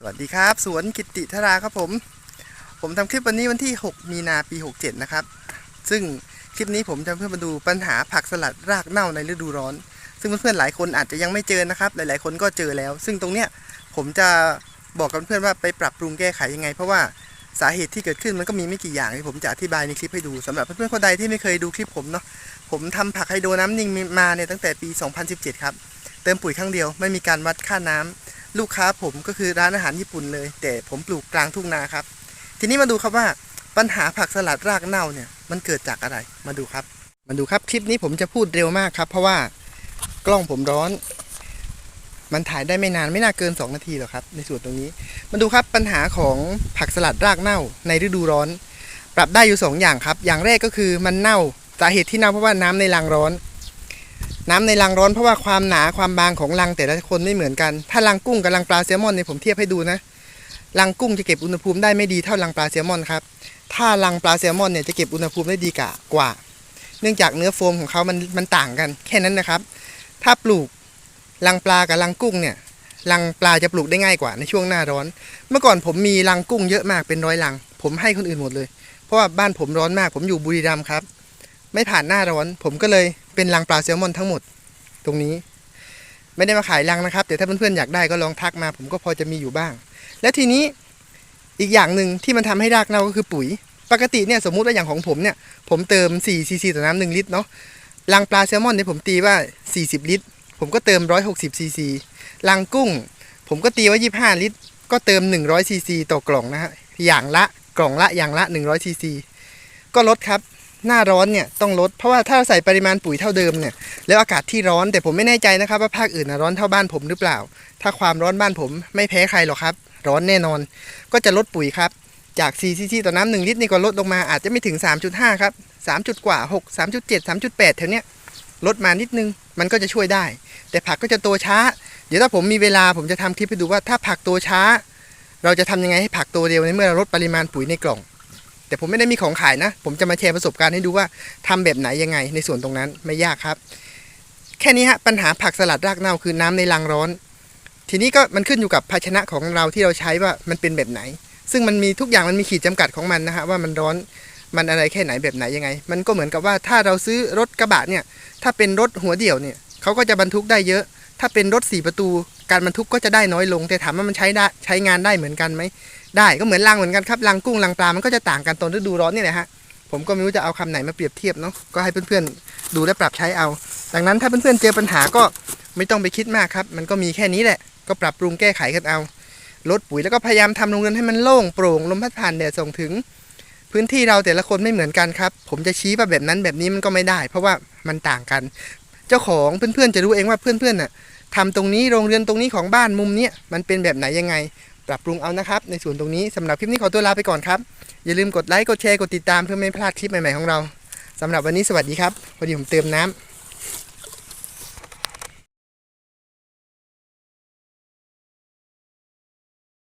สวัสดีครับ สวนกิติธราครับผม ผมทำคลิปวันนี้วันที่ 6 มีนาปี 67 นะครับ ซึ่งคลิปนี้ผมจะเพื่อมาดูปัญหาผักสลัดรากเน่าในฤดูร้อน ซึ่งเพื่อนๆหลายคนอาจจะยังไม่เจอนะครับ หลายๆ คนก็เจอแล้ว ซึ่งตรงเนี้ยผมจะบอกกับเพื่อนว่าไปปรับปรุงแก้ไขยังไง เพราะว่าสาเหตุที่เกิดขึ้นมันก็มีไม่กี่อย่างที่ผมจะอธิบายในคลิปให้ดูสำหรับเพื่อนๆคนใดที่ไม่เคยดูคลิปผมเนาะผมทำผักไฮโดน้ำนิ่งมาเนี่ยตั้งแต่ปี 2017 ครับเติมปุ๋ยครั้งเดียวไม่มีการวัดค่าน้ำ ลูกค้าผมก็คือร้านอาหารญี่ปุ่นเลย แต่ผมปลูกกลางทุ่งนาครับ ทีนี้มาดูครับว่าปัญหาผักสลัดรากเน่าเนี่ยมันเกิดจากอะไรมาดูครับ มาดูครับคลิปนี้ผมจะพูดเร็วมากครับ เพราะว่ากล้องผมร้อน มันถ่ายได้ไม่นานไม่น่าเกิน 2 นาทีหรอกครับ ในส่วนตรงนี้ มาดูครับปัญหาของผักสลัดรากเน่าในฤดูร้อน ปรับได้อยู่ 2 อย่างครับ อย่างแรกก็คือมันเน่าสาเหตุที่เน่าเพราะว่าน้ำในรังร้อน น้ำในรังร้อนเพราะว่าความหนาความบางของรังแต่ละคนไม่เหมือนกัน ถ้ารังกุ้งกับรังปลาแซลมอนเนี่ยผมเทียบให้ดูนะ รังกุ้งจะเก็บอุณหภูมิได้ไม่ดีเท่ารังปลาแซลมอนครับ ถ้ารังปลาแซลมอนเนี่ยจะเก็บอุณหภูมิได้ดีกว่า เนื่องจากเนื้อโฟมของเขามันมันต่างกัน แค่นั้นนะครับ ถ้าปลูกรังปลากับรังกุ้งเนี่ย รังปลาจะปลูกได้ง่ายกว่าในช่วงหน้าร้อน เมื่อก่อนผมมีรังกุ้งเยอะมากเป็นร้อยรัง ผมให้คนอื่นหมดเลย เพราะว่าบ้านผมร้อนมาก ผมอยู่บุรีรัมย์ครับ ไม่ผ่านหน้าร้อน ผมก็เลย เป็นรังปลาแซลมอนทั้งหมดตรงนี้ ไม่ได้มาขายรังนะครับแต่ถ้าเพื่อนๆอยากได้ก็ลองทักมา ผมก็พอจะมีอยู่บ้าง และทีนี้อีกอย่างหนึ่งที่มันทำให้รากเน่าก็คือปุ๋ย ปกติเนี่ยสมมุติว่าอย่างของผมเนี่ย ผมเติม4ซีซีต่อน้ำหนึ่งลิตรเนาะรังปลาแซลมอนเนี่ยผมตีว่า 40 ลิตร ผมก็เติม 160ซีซีรังกุ้ง ผมก็ตีไว้25 ลิตร ก็เติม 100ซีซีต่อกล่องนะฮะอย่างละกล่องละอย่างละ 100ซีซีก็ลดครับ หน้าร้อนเนี่ยต้องลด เพราะว่าถ้าใส่ปริมาณปุ๋ยเท่าเดิมเนี่ยแล้วอากาศที่ร้อนแต่ผมไม่แน่ใจนะครับว่าภาคอื่นนะร้อนเท่าบ้านผมหรือเปล่า ถ้าความร้อนบ้านผมไม่แพ้ใครหรอกครับ ร้อนแน่นอน ก็จะลดปุ๋ยครับ จาก 4 ซีซีต่อน้ำ1ลิตรนี่ก็ลดลงมาอาจจะไม่ถึง 3.5 ครับ 3 จุดกว่า 6 3.7 3.8แถวเนี้ยลดมานิดนึงมันก็จะช่วยได้ แต่ผักก็จะโตช้า เดี๋ยวถ้าผมมีเวลาผมจะทำคลิปให้ดูว่าถ้าผักโตช้า เราจะทำยังไงให้ผักโตเร็วในเมื่อเราลดปริมาณปุ๋ยในกล่อง แต่ผมไม่ได้มีของขายนะ ผมจะมาแชร์ประสบการณ์ให้ดูว่าทำแบบไหนยังไง ในส่วนตรงนั้นไม่ยากครับ แค่นี้ฮะปัญหาผักสลัดรากเน่าคือน้ำในรังร้อน ทีนี้ก็มันขึ้นอยู่กับภาชนะของเราที่เราใช้ว่ามันเป็นแบบไหน ซึ่งมันมีทุกอย่างมันมีขีดจำกัดของมันนะฮะว่ามันร้อนมันอะไรแค่ไหนแบบไหนยังไง มันก็เหมือนกับว่าถ้าเราซื้อรถกระบะเนี่ย ถ้าเป็นรถหัวเดี่ยวเนี่ยเขาก็จะบรรทุกได้เยอะ ถ้าเป็นรถสี่ประตู การบรรทุกก็จะได้น้อยลง แต่ถามว่ามันใช้ได้ใช้งานได้เหมือนกันไหม ได้ก็เหมือนรังเหมือนกันครับรังกุ้งรังปลา มันก็จะต่างกันตอนฤดูร้อนนี่แหละฮะผมก็ไม่รู้จะเอาคำไหนมาเปรียบเทียบเนาะก็ให้เพื่อนๆดูและปรับใช้เอา ดังนั้นถ้าเพื่อนๆเจอปัญหาก็ไม่ต้องไปคิดมากครับ มันก็มีแค่นี้แหละ ก็ปรับปรุงแก้ไขกันเอาลดปุ๋ยแล้วก็พยายามทำโรงเรือนให้มันโล่งโปร่งลมพัดผ่านแดดส่งถึง พื้นที่เราแต่ละคนไม่เหมือนกันครับ ผมจะชี้ว่าแบบนั้นแบบนี้มันก็ไม่ได้ เพราะว่ามันต่างกัน เจ้าของเพื่อนๆจะรู้เองว่าเพื่อนๆน่ะทำตรงนี้โรงเรือนตรงนี้ของบ้านมุมเนี้ยมันเป็นแบบไหนยังไง ปรับปรุงเอานะครับ ในส่วนตรงนี้สำหรับคลิปนี้ขอตัวลาไปก่อนครับ อย่าลืมกดไลค์กดแชร์กดติดตามเพื่อไม่พลาดคลิปใหม่ๆของเราสำหรับวันนี้สวัสดีครับพอดีผมเติมน้ำ